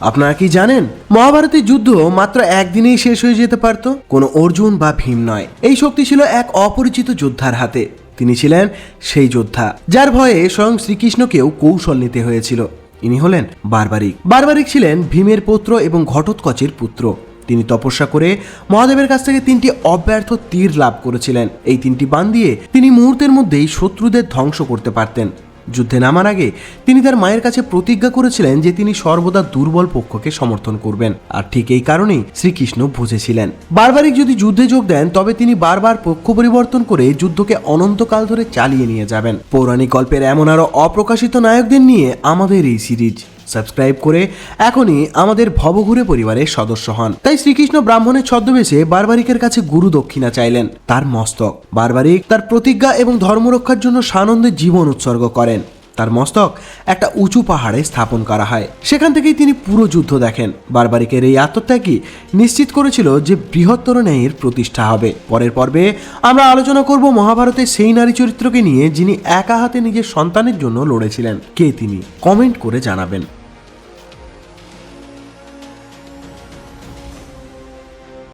আপনারা কি জানেন, মহাভারতের যুদ্ধ মাত্র একদিনেই শেষ হয়ে যেতে পারত? কোনো অর্জুন বা ভীম নয়। এই শক্তি ছিল এক অপরিচিত যোদ্ধার হাতে। তিনি ছিলেন সেই যোদ্ধা, যার ভয়ে স্বয়ং শ্রীকৃষ্ণকেও কৌশল নিতে হয়েছিল। ইনি হলেন বারবারিক। বারবারিক ছিলেন ভীমের পুত্র এবং ঘটোৎকচের পুত্র। তিনি তপস্যা করে মহাদেবের কাছ থেকে তিনটি অব্যর্থ তীর লাভ করেছিলেন। এই তিনটি বান দিয়ে তিনি মুহূর্তের মধ্যেই শত্রুদের ধ্বংস করতে পারতেন। যুদ্ধে নামার আগে তিনি তার মায়ের কাছে প্রতিজ্ঞা করেছিলেন যে তিনি সর্বদা দুর্বল পক্ষকে সমর্থন করবেন। আর ঠিক এই কারণেই শ্রীকৃষ্ণ বুঝেছিলেন। বারবারই যদি যুদ্ধে যোগ দেন, তবে তিনি বারবার পক্ষ পরিবর্তন করে যুদ্ধকে অনন্তকাল ধরে চালিয়ে নিয়ে যাবেন। পৌরাণিক গল্পের এমন আরও অপ্রকাশিত নায়কদের নিয়ে আমাদের এই সিরিজ। সাবস্ক্রাইব করে এখনই আমাদের ভবঘুরে পরিবারের সদস্য হন। তাই শ্রীকৃষ্ণ ব্রাহ্মণের ছদ্মবেশে বারবারিকের কাছে গুরু দক্ষিণা চাইলেন। তার মস্তক, বারবারিক তার প্রতিজ্ঞা এবং ধর্মরক্ষার জন্য সানন্দে জীবন উৎসর্গ করেন। তার মস্তক একটা উঁচু পাহাড়ে স্থাপন করা হয়। সেখান থেকেই তিনি পুরো যুদ্ধ দেখেন। বারবারিকের এই আত্মত্যাগই নিশ্চিত করেছিল যে বৃহত্তর ন্যায়ের প্রতিষ্ঠা হবে। পরের পর্বে আমরা আলোচনা করব মহাভারতে সেই নারী চরিত্রকে নিয়ে যিনি একা হাতে নিজের সন্তানের জন্য লড়েছিলেন। কে তিনি? কমেন্ট করে জানাবেন।